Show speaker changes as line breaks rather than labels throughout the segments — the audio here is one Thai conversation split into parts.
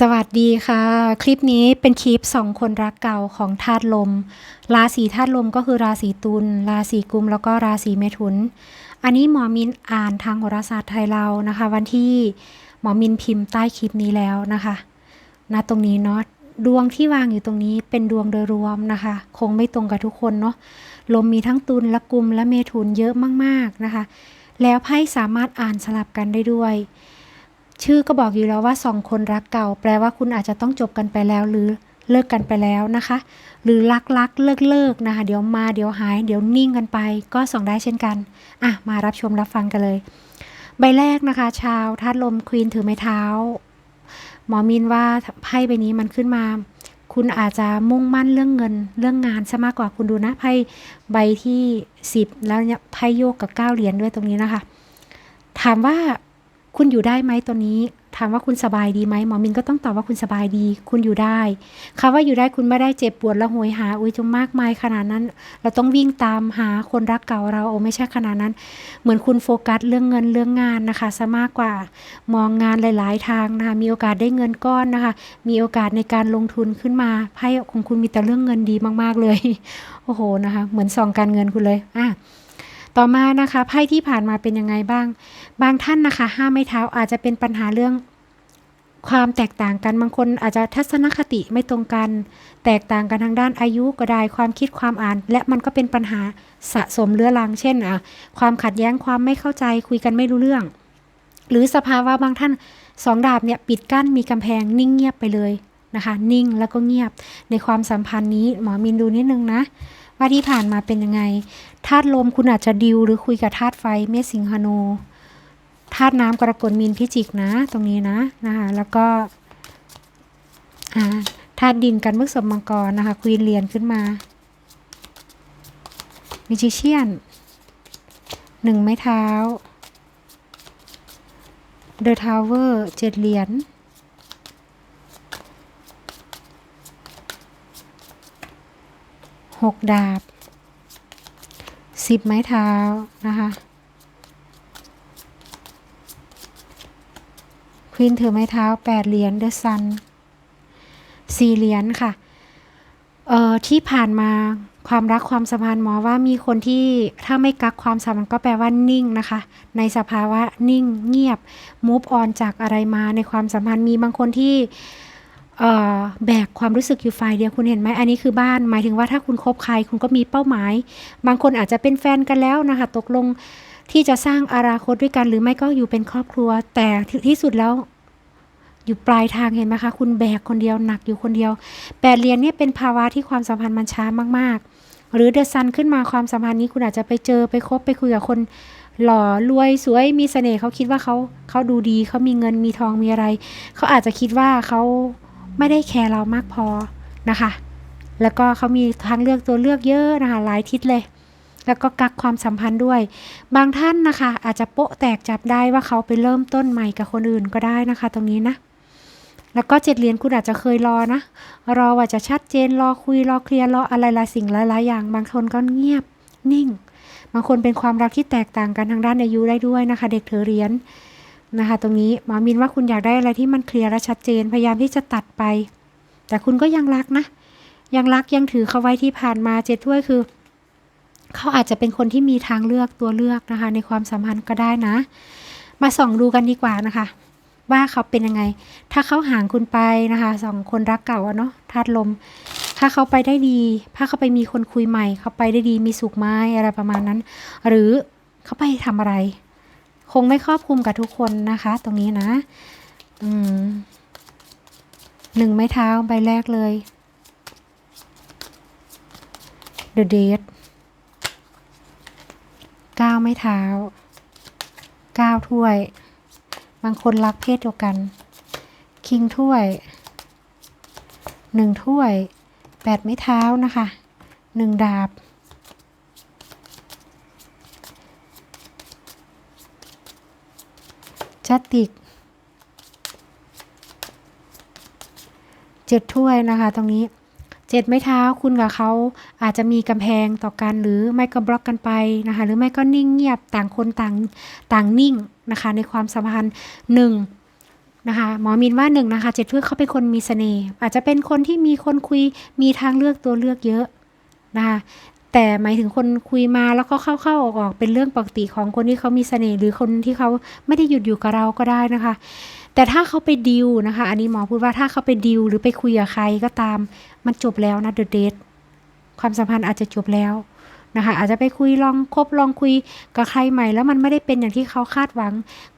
สวัสดีค่ะ คลิปนี้เป็นคลิปสองคนรักเก่าของธาตุลม ราศีธาตุลมก็คือราศีตุลราศีกุมแล้วก็ราศีเมถุน อันนี้หมอมินอ่านทางโหราศาสตร์ไทยเรานะคะ วันที่หมอมินพิมพ์ใต้คลิปนี้แล้วนะคะณตรงนี้เนาะดวงที่วางอยู่ตรงนี้เป็นดวงโดยรวมนะคะ คงไม่ตรงกับทุกคนเนาะลมมีทั้งตุลและกุมและเมถุนเยอะมากๆนะคะ แล้วไพ่สามารถอ่านสลับกันได้ด้วย ชื่อก็บอกอยู่แล้วว่าสองคนรักเก่า แปลว่าคุณอาจจะต้องจบกันไปแล้วหรือเลิกกันไปแล้วนะคะ หรือรักรักเลิกเลิกนะคะ เดี๋ยวมาเดี๋ยวหาย เดี๋ยวนิ่งกันไป ก็ส่งได้เช่นกัน อะ มารับชมรับฟังกันเลย ใบแรกนะคะ ชาวธาตุลมควีนถือไม้เท้า หมอมินว่าไพ่ใบนี้มันขึ้นมา คุณอาจจะมุ่งมั่นเรื่องเงิน เรื่องงานซะมากกว่าคุณดูนะไพ่ใบที่สิบแล้วเนี่ยไพ่โยกกับเก้าเหรียญด้วยตรงนี้นะคะ ถามว่า คุณอยู่ได้ไหมตัวนี้ ถามว่าคุณสบายดีไหมหมอมินก็ต้องตอบว่าคุณสบายดี คุณอยู่ได้คำว่าอยู่ได้คุณไม่ได้เจ็บปวดและโหยหาอุ้ยจงมากมายขนาดนั้น เราต้องวิ่งตามหาคนรักเก่าเราโอ้ไม่ใช่ขนาดนั้น เหมือนคุณโฟกัสเรื่องเงินเรื่องงานนะคะซะมากกว่ามองงานหลาย ๆ ทางนะคะมีโอกาสได้เงินก้อนนะคะ มีโอกาสในการลงทุนขึ้นมาไพ่ของคุณมีแต่เรื่องเงินดีมาก ๆ เลย โอ้โหนะคะ เหมือนซองการเงินคุณเลยอะต่อมานะคะไพ่ที่ผ่านมาเป็นยังไงบ้าง บางท่านนะคะห้ามไม่เท้าอาจจะเป็นปัญหาเรื่องความแตกต่างกันบางคนอาจจะทัศนคติไม่ตรงกัน แตกต่างกันทางด้านอายุก็ได้ความคิดความอ่าน และมันก็เป็นปัญหาสะสมเรื้อรัง เช่นอะความขัดแย้งความไม่เข้าใจคุยกันไม่รู้เรื่อง หรือสภาวะบางท่านสองดาบเนี่ยปิดกั้นมีกำแพงนิ่งเงียบไปเลยนะคะ นิ่งแล้วก็เงียบ ในความสัมพันธ์นี้หมอมินดูนิดนึงนะ ว่าที่ผ่านมาเป็นยังไงธาตุลมคุณอาจจะดิวหรือคุยกับธาตุไฟเมษสิงหานู ธาตุน้ำกรกฎมีนพิจิกนะ ตรงนี้นะนะคะแล้วก็ธาตุดินกันมื่อสมมังกรนะคะควีนเรียนขึ้นมามิจิเชียนหนึ่งไม้เท้าเดอะทาวเวอร์เจ็ดเหรียญหกดาบสิบไม้เท้านะคะ ควีนถือไม้เท้าแปดเหรียญเดอะซันสี่เหรียญค่ะ เอ่อที่ผ่านมาความรักความสัมพันธ์หมอว่ามีคนที่ถ้าไม่กักความสัมพันธ์ก็แปลว่านิ่งนะคะ ในสภาวะนิ่งเงียบมูฟออนจากอะไรมาในความสัมพันธ์มีบางคนที่เอ่อแบกความรู้สึกอยู่ฝ่ายเดียวคุณเห็นไหมอันนี้คือบ้าน หมายถึงว่าถ้าคุณคบใครคุณก็มีเป้าหมาย บางคนอาจจะเป็นแฟนกันแล้วนะคะ ตกลง ที่จะสร้างอนาคตด้วยกันหรือไม่ก็อยู่เป็นครอบครัว แต่ที่สุดแล้วอยู่ปลายทางเห็นไหมคะคุณแบกคนเดียวหนักอยู่คนเดียวแปดเหรียญเนี่ยเป็นภาวะที่ความสัมพันธ์มันช้ามากๆ หรือเดอะซันขึ้นมาความสัมพันธ์นี้คุณอาจจะไปเจอไปคบไปคุยกับคนหล่อรวยสวยมีเสน่ห์เขาคิดว่าเขาเขาดูดีเขามีเงินมีทองมีอะไร เขาอาจจะคิดว่าเขาไม่ได้แคร์เรามากพอนะคะ แล้วก็เขามีทางเลือกตัวเลือกเยอะนะคะหลายทิศเลย แล้วก็กักความสัมพันธ์ด้วย บางท่านนะคะ อาจจะโปะแตกจับได้ว่าเขาไปเริ่มต้นใหม่กับคนอื่นก็ได้นะคะ ตรงนี้นะ แล้วก็เจ็ดเหรียญคุณอาจจะเคยรอนะ รอว่าจะชัดเจนรอคุยรอเคลียร์รออะไรหลายสิ่งหลายๆอย่าง บางคนก็เงียบนิ่ง บางคนเป็นความรักที่แตกต่างกันทางด้านอายุได้ด้วยนะคะ เด็กถือเหรียญนะคะ ตรงนี้หมอมินว่าคุณอยากได้อะไรที่มันเคลียร์และชัดเจนพยายามที่จะตัดไป แต่คุณก็ยังรักนะ ยังรักยังถือเขาไว้ที่ผ่านมาเจ็ดถ้วยคือ เขาอาจจะเป็นคนที่มีทางเลือกตัวเลือกนะคะ ในความสัมพันธ์ก็ได้นะ มาส่องดูกันดีกว่านะคะ ว่าเขาเป็นยังไง ถ้าเขาห่างคุณไปนะคะสองคนรักเก่าเนาะธาตุลม ถ้าเขาไปได้ดี ถ้าเขาไปมีคนคุยใหม่ เขาไปได้ดีมีสุขไหมอะไรประมาณนั้น หรือเขาไปทำอะไร คงไม่ครอบคลุมกับทุกคนนะคะ ตรงนี้นะอืมหนึ่งไม้เท้าใบแรกเลย The Date เก้า ไม้เท้าเก้าถ้วย บางคนรักเพศเดียวกัน คิงถ้วยหนึ่งถ้วยแปดไม้เท้านะคะหนึ่งดาบจัตติกเจ็ดถ้วยนะคะตรงนี้ เจ็ดไม้เท้าคุณกับเขาอาจจะมีกำแพงต่อกันหรือไม่ก็บล็อกกันไปนะคะ หรือไม่ก็นิ่งเงียบต่างคนต่างต่างนิ่งนะคะ ในความสัมพันธ์หนึ่งนะคะหมอมินว่าหนึ่งนะคะเจ็ดถ้วยเขาเป็นคนมีเสน่ห์อาจจะเป็นคนที่มีคนคุยมีทางเลือกตัวเลือกเยอะนะคะแต่หมายถึงคนคุยมาแล้วก็เข้าเข้าออกออกเป็นเรื่องปกติของคนที่เขามีเสน่ห์หรือคนที่เขาไม่ได้หยุดอยู่กับเราก็ได้นะคะ แต่ถ้าเขาไปดิวนะคะ อันนี้หมอพูดว่าถ้าเขาไปดิวหรือไปคุยกับใครก็ตาม มันจบแล้วนะเดอะเดทความสัมพันธ์อาจจะจบแล้วนะคะอาจจะไปคุยลองคบลองคุยกับใครใหม่ แล้วมันไม่ได้เป็นอย่างที่เขาคาดหวัง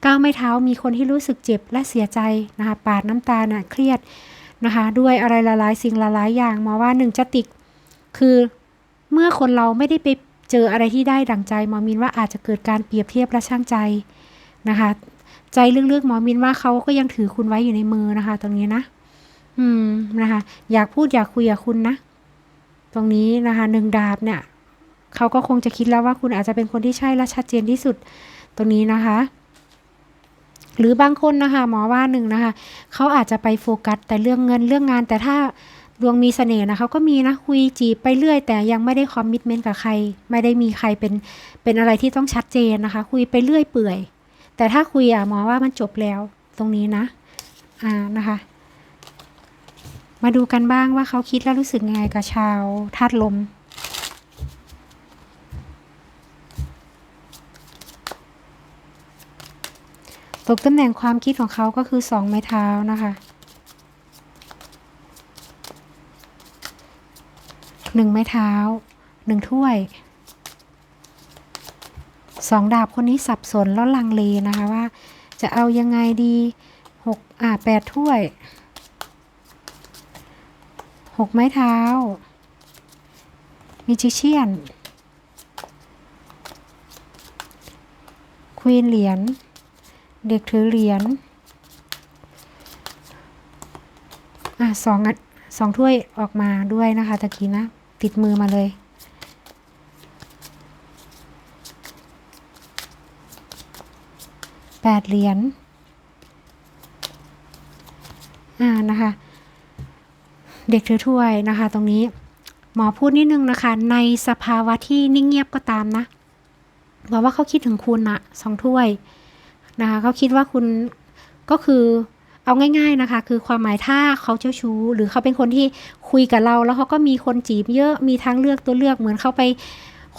ก้าวไม่เท้ามีคนที่รู้สึกเจ็บและเสียใจนะคะปาดน้ำตาน่ะเครียดนะคะด้วยอะไรละลายสิ่งละลายอย่างหมอว่าหนึ่งจะติกคือเมื่อคนเราไม่ได้ไปเจออะไรที่ได้ดั่งใจหมอมินว่าอาจจะเกิดการเปรียบเทียบและช่างใจนะคะ ใจลึกๆหมอมินว่าเขาก็ยังถือคุณไว้อยู่ในมือนะคะ ตรงนี้นะ อืมนะคะ อยากพูดอยากคุยกับคุณนะ ตรงนี้นะคะหนึ่งดาบเนี่ยเขาก็คงจะคิดแล้วว่าคุณอาจจะเป็นคนที่ใช่และชัดเจนที่สุดตรงนี้นะคะ หรือบางคนนะคะ หมอว่าหนึ่งนะคะเขาอาจจะไปโฟกัสแต่เรื่องเงินเรื่องงาน แต่ถ้าดวงมีเสน่ห์นะเขาก็มีนะคุยจีบไปเรื่อย แต่ยังไม่ได้คอมมิชเมนต์กับใคร ไม่ได้มีใครเป็นเป็นอะไรที่ต้องชัดเจนนะคะ คุยไปเรื่อยเปื่อย แต่ถ้าคุยอะหมอว่ามันจบแล้วตรงนี้นะอ่านะคะ มาดูกันบ้างว่าเขาคิดแล้วรู้สึกไงกับชาวธาตุลม ตกตำแหน่งความคิดของเขาก็คือสองไม้เท้านะคะหนึ่งไม้เท้าหนึ่งถ้วยสองดาบคนนี้สับสนแล้วลังเลนะคะว่า จะเอายังไงดีหกอ่าแปดถ้วย หกไม้เท้า มีจิเชียน ควีนเหรียญ เด็กถือเหรียญ อะสองอันสองถ้วยออกมาด้วยนะคะตะกี้นะ ติดมือมาเลยแปดเหรียญอ่านะคะ เด็กถือถ้วยนะคะ ตรงนี้หมอพูดนิดนึงนะคะ ในสภาวะที่นิ่งเงียบก็ตามนะบอกว่าเขาคิดถึงคุณอะสองถ้วยนะคะเขาคิดว่าคุณก็คือเอาง่าย ๆนะคะ คือความหมายถ้าเขาเจ้าชู้ หรือเขาเป็นคนที่คุยกับเรา แล้วเขาก็มีคนจีบเยอะมีทางเลือกตัวเลือกเหมือนเขาไป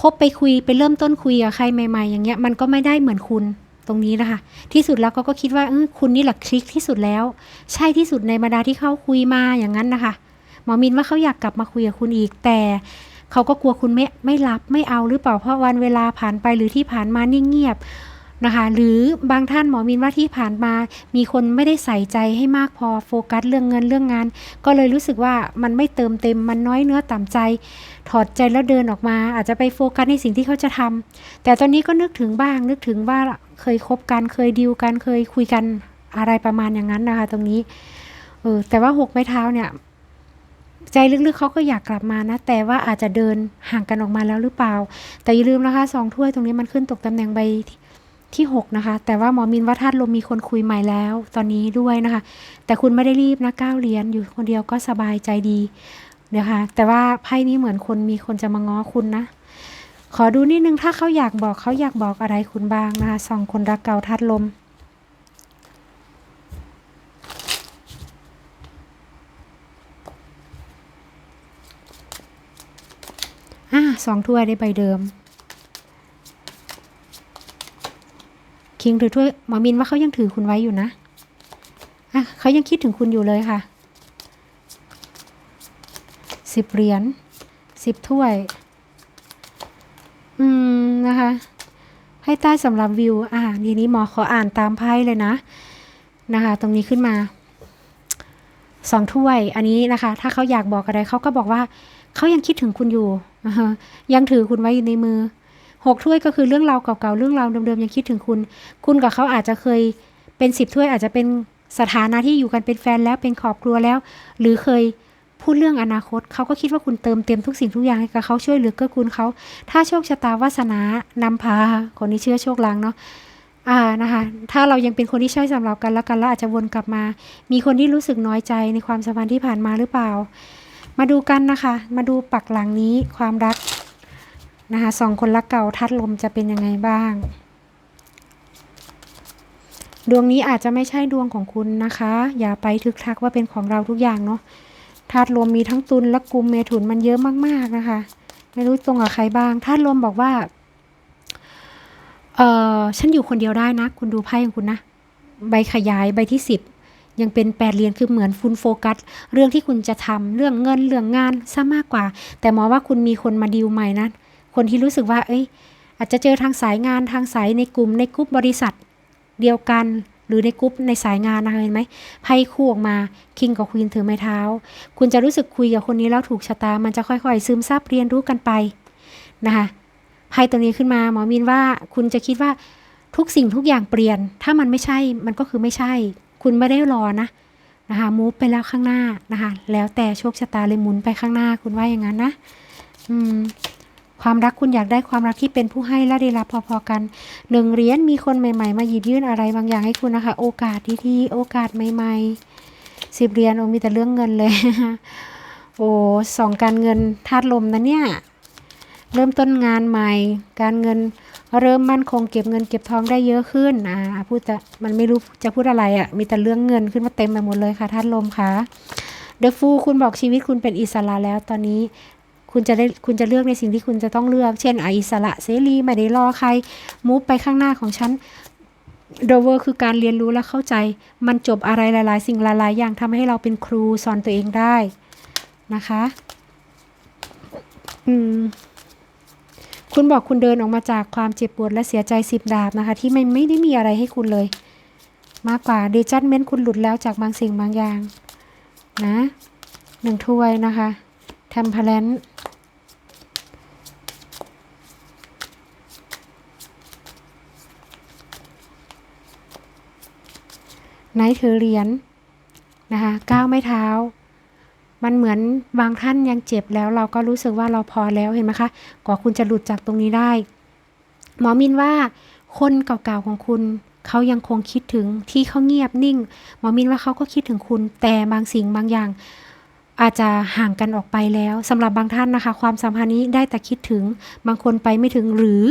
คบไปคุยไปเริ่มต้นคุยกับใครใหม่ ๆ อย่างเงี้ยมันก็ไม่ได้เหมือนคุณตรงนี้นะคะ ที่สุดแล้วก็ก็คิดว่าเออคุณนี่แหละคลิกที่สุดแล้ว ใช่ที่สุดในบรรดาที่เขาคุยมาอย่างนั้นนะคะ มอมินว่าเขาอยากกลับมาคุยกับคุณอีกแต่เขาก็กลัวคุณไม่ไม่รับไม่เอาหรือเปล่าเพราะวันเวลาผ่านไปหรือที่ผ่านมานิ่งเงียบนะคะหรือบางท่านหมอมินว่าที่ผ่านมา มีคนไม่ได้ใส่ใจให้มากพอโฟกัสเรื่องเงินเรื่องงาน ก็เลยรู้สึกว่ามันไม่เติมเต็มมันน้อยเนื้อต่ำใจ ถอดใจแล้วเดินออกมา อาจจะไปโฟกัสในสิ่งที่เขาจะทำแต่ตอนนี้ก็นึกถึงบ้าง นึกถึงว่าเคยคบกันเคยดิวกันเคยคุยกันอะไรประมาณอย่างนั้นนะคะ ตรงนี้เออแต่ว่าหกไม้เท้าเนี่ย ใจลึกๆเขาก็อยากกลับมานะ แต่ว่าอาจจะเดินห่างกันออกมาแล้วหรือเปล่า แต่อย่าลืมนะคะสองถ้วยตรงนี้มันขึ้นตกตำแหน่งใบที่หกนะคะ แต่ว่าหมอมินว่าธาตุลมมีคนคุยใหม่แล้ว ตอนนี้ด้วยนะคะ แต่คุณไม่ได้รีบนะก้าวเหรียญอยู่คนเดียวก็สบายใจดีนะคะแต่ว่าไพ่นี้เหมือนคนมีคนจะมาง้อคุณนะ ขอดูนิดนึงถ้าเขาอยากบอกเขาอยากบอกอะไรคุณบ้างนะคะสองคนรักเก่าธาตุลม อ่าสองถ้วยได้ใบเดิม คิงถือถ้วยหมอมินว่าเขายังถือคุณไว้อยู่นะอะเขายังคิดถึงคุณอยู่เลยค่ะสิบเหรียญสิบถ้วย อืม นะคะ ให้ใต้สำหรับวิว อ่าทีนี้หมอขออ่านตามไพ่เลยนะ นะคะ ตรงนี้ขึ้นมาสองถ้วย อันนี้นะคะ ถ้าเขาอยากบอกอะไรเขาก็บอกว่า เขายังคิดถึงคุณอยู่ยังถือคุณไว้อยู่ในมือหกถ้วยก็คือเรื่องราวเก่าๆเรื่องราวเดิมๆยังคิดถึงคุณ คุณกับเขาอาจจะเคยเป็นสิบถ้วยอาจจะเป็นสถานะที่อยู่กันเป็นแฟนแล้วเป็นครอบครัวแล้ว หรือเคยพูดเรื่องอนาคต เขาก็คิดว่าคุณเติมเต็มทุกสิ่งทุกอย่างให้กับเขาช่วยเหลือเกื้อกูลเขา ถ้าโชคชะตาวาสนานำพา คนที่เชื่อโชคลางเนาะอ่านะคะถ้าเรายังเป็นคนที่ใช่สำหรับกันแล้วกันแล้วอาจจะวนกลับมา มีคนที่รู้สึกน้อยใจในความสัมพันธ์ที่ผ่านมาหรือเปล่า มาดูกันนะคะ มาดูปักหลังนี้ความรักนะคะสองคนรักเก่าทัดลมจะเป็นยังไงบ้าง ดวงนี้อาจจะไม่ใช่ดวงของคุณนะคะ อย่าไปทึกทักว่าเป็นของเราทุกอย่างเนาะธาตุลมมีทั้งตุลและกุมเมถุนมันเยอะมากๆนะคะ ไม่รู้ตรงกับใครบ้างธาตุลมบอกว่าเออฉันอยู่คนเดียวได้นะ คุณดูไพ่ของคุณนะ ใบขยายใบที่สิบ ยังเป็นแปดเหรียญคือเหมือนคุณโฟกัส เรื่องที่คุณจะทำเรื่องเงินเรื่องงานซะมากกว่า แต่หมอว่าคุณมีคนมาดีลใหม่นะคนที่รู้สึกว่า เอ้ย อาจจะเจอทางสายงานทางสายในกลุ่มในกลุ่มบริษัทเดียวกันหรือในกลุ่มในสายงานนะคะเห็นไหมไพ่คู่ออกมาคิงกับควีนถือไม้เท้า คุณจะรู้สึกคุยกับคนนี้แล้วถูกชะตา มันจะค่อยๆ ซึมซับเรียนรู้กันไปนะคะไพ่ตัวนี้ขึ้นมาหมอมินว่าคุณจะคิดว่าทุกสิ่งทุกอย่างเปลี่ยน ถ้ามันไม่ใช่มันก็คือไม่ใช่ คุณไม่ได้รอนะนะคะมูฟไปแล้วข้างหน้านะคะแล้วแต่โชคชะตาเลยหมุนไปข้างหน้าคุณว่าอย่างนั้นนะอืมความรักคุณอยากได้ความรักที่เป็นผู้ให้และได้รับพอๆกันหนึ่งเหรียญมีคนใหม่ ๆ มาหยิบยื่นอะไรบางอย่างให้คุณนะคะ โอกาสดีๆโอกาสใหม่ๆสิบเหรียญโอ้มีแต่เรื่องเงินเลย โอ้สองการเงินธาตุลมนะเนี่ย เริ่มต้นงานใหม่ การเงิน เริ่มมั่นคงเก็บเงินเก็บทองได้เยอะขึ้นอ่าพูดแต่มันไม่รู้จะพูดอะไรอะ่ะ มีแต่เรื่องเงินขึ้นมาเต็มไปหมดเลยค่ะธาตุลมค่ะเดอะฟูคุณบอกชีวิตคุณเป็นอิสระแล้วตอนนี้คุณจะได้คุณจะเลือกในสิ่งที่คุณจะต้องเลือก เช่นอะอิสระเสรีไม่ได้รอใครมูฟไปข้างหน้าของฉันโดเวอร์คือการเรียนรู้และเข้าใจ มันจบอะไรหลาย ๆ สิ่งหลาย ๆ อย่างทำให้เราเป็นครูสอนตัวเองได้นะคะ อืม คุณบอกคุณเดินออกมาจากความเจ็บปวดและเสียใจสิบดาบนะคะ ที่ไม่ไม่ได้มีอะไรให้คุณเลย มากกว่าเดจัดเมนคุณหลุดแล้วจากบางสิ่งบางอย่าง นะหนึ่งถ้วยนะคะแทำพลนไนท์ถือเหรียญนะคะก้าวไม่เท้า มันเหมือนบางท่านยังเจ็บแล้ว เราก็รู้สึกว่าเราพอแล้วเห็นไหมคะกว่าคุณจะหลุดจากตรงนี้ได้ หมอมินว่าคนเก่าๆของคุณเขายังคงคิดถึงที่เขาเงียบนิ่ง หมอมินว่าเขาก็คิดถึงคุณ แต่บางสิ่งบางอย่าง อาจจะห่างกันออกไปแล้วสำหรับบางท่านนะคะ ความสัมพันธ์นี้ได้แต่คิดถึงบางคนไปไม่ถึงหรือ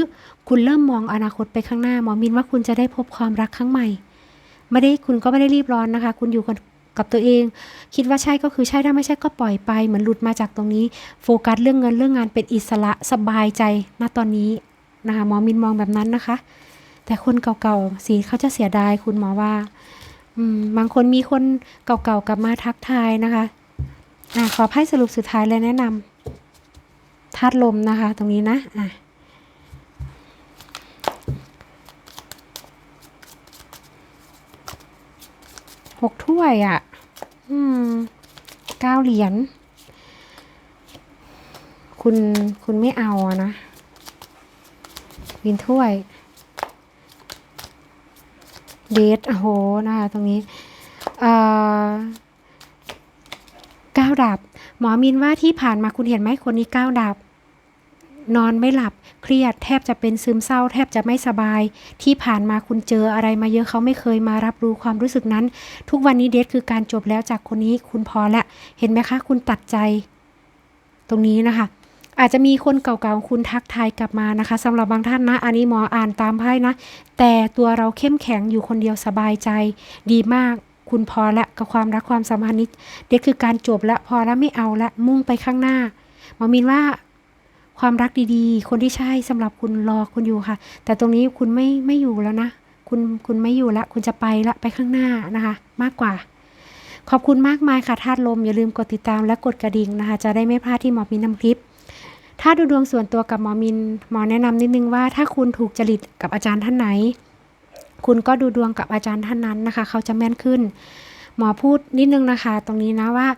คุณเริ่มมองอนาคตไปข้างหน้า หมอมินว่าคุณจะได้พบความรักครั้งใหม่ไม่ได้คุณก็ไม่ได้รีบร้อนนะคะ คุณอยู่กับ กับตัวเอง คิดว่าใช่ก็คือใช่ถ้าไม่ใช่ก็ปล่อยไป เหมือนหลุดมาจากตรงนี้ โฟกัสเรื่องเงินเรื่องงานเป็นอิสระสบายใจณตอนนี้นะคะหมอมินมองแบบนั้นนะคะ แต่คนเก่าๆสีเขาจะเสียดายคุณหมอว่าบางคนมีคนเก่าๆกลับมาทักทายนะคะอ่าขอไพ่สรุปสุดท้ายเลยแนะนำธาตุลมนะคะ ตรงนี้นะอะหกถ้วยอะ อืมเก้าเหรียญ คุณคุณไม่เอาอะนะ วินถ้วย เดทโอ้โหนะคะตรงนี้เอ่อก้าวดับ หมอมินว่าที่ผ่านมาคุณเห็นไหมคนนี้ก้าวดับ นอนไม่หลับ เครียดแทบจะเป็นซึมเศร้า แทบจะไม่สบาย ที่ผ่านมาคุณเจออะไรมาเยอะเขาไม่เคยมารับรู้ความรู้สึกนั้น ทุกวันนี้เดทคือการจบแล้วจากคนนี้คุณพอละ เห็นไหมคะ คุณตัดใจ ตรงนี้นะคะอาจจะมีคนเก่าๆคุณทักทายกลับมานะคะสำหรับบางท่านนะ อันนี้หมออ่านตามไพ่นะ แต่ตัวเราเข้มแข็งอยู่คนเดียวสบายใจ ดีมากคุณพอละกับความรักความสัมพันธ์นี้เด็กคือการจบละพอแล้วไม่เอาละมุ่งไปข้างหน้าหมอมินว่า ความรักดีๆ คนที่ใช่สำหรับคุณรอคุณอยู่ค่ะ แต่ตรงนี้คุณไม่ไม่อยู่แล้วนะ คุณคุณไม่อยู่ละ คุณจะไปละไปข้างหน้านะคะ มากกว่า ขอบคุณมากมายค่ะธาตุลมอย่าลืมกดติดตามและกดกระดิ่งนะคะ จะได้ไม่พลาดที่หมอมินนำคลิป ถ้าดูดวงส่วนตัวกับหมอมินหมอแนะนำนิดนึงว่าถ้าคุณถูกจริตกับอาจารย์ท่านไหน คุณก็ดูดวงกับอาจารย์ท่านนั้นนะคะ เขาจะแม่นขึ้น หมอพูดนิดนึงนะคะ ตรงนี้นะว่า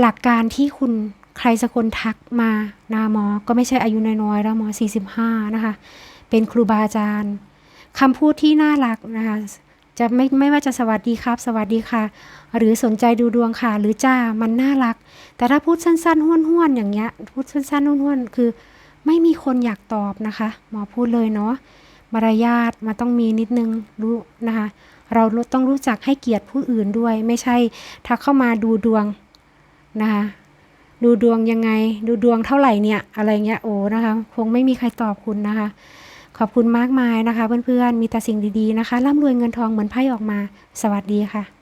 หลักการที่คุณ ใครสักคนทักมานะหมอ ก็ไม่ใช่อายุน้อยๆแล้วหมอ 45 นะคะ เป็นครูบาอาจารย์คำพูดที่น่ารักนะคะจะไม่ไม่ว่าจะสวัสดีครับ สวัสดีค่ะ หรือสนใจดูดวงค่ะ หรือจ้ามันน่ารัก แต่ถ้าพูดสั้นๆห้วนๆอย่างเงี้ย พูดสั้นๆห้วนๆคือ ไม่มีคนอยากตอบนะคะ หมอพูดเลยเนาะมารยาทมาต้องมีนิดนึงรู้นะคะ เราต้องรู้จักให้เกียรติผู้อื่นด้วย ไม่ใช่ทักเข้ามาดูดวงนะคะ ดูดวงยังไง ดูดวงเท่าไหร่เนี่ย อะไรเงี้ย โอ้นะคะ คงไม่มีใครตอบคุณนะคะ ขอบคุณมากมายนะคะ เพื่อนๆ มีแต่สิ่งดีๆนะคะ ร่ำรวยเงินทองเหมือนไพ่ออกมา สวัสดีค่ะ